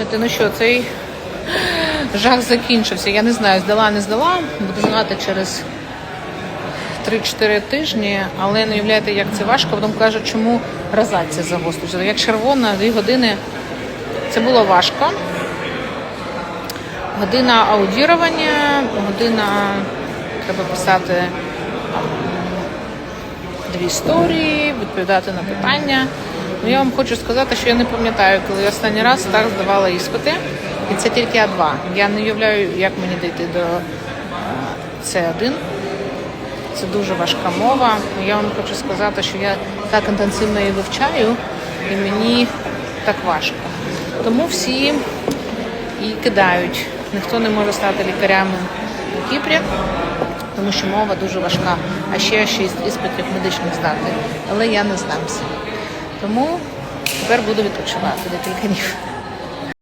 Слухайте, ну що, цей жах закінчився. Я не знаю, здала, не здала. Буду знати через 3-4 тижні, але не уявляєте, як це важко. Потім кажуть, чому розація загострюється. Як червона, 2 години це було важко. Година аудірування, година треба писати дві історії, відповідати на питання. Ну, я вам хочу сказати, що я не пам'ятаю, коли я останній раз так здавала іспити. І це тільки А2. Я не уявляю, як мені дійти до С1. Це дуже важка мова. Я вам хочу сказати, що я так інтенсивно її вивчаю, і мені так важко. Тому всі і кидають. Ніхто не може стати лікарями у Кіпрі, тому що мова дуже важка. А ще шість іспитів медичних здати. Але я не здамся. Тому тепер буду відпочивати декілька днів.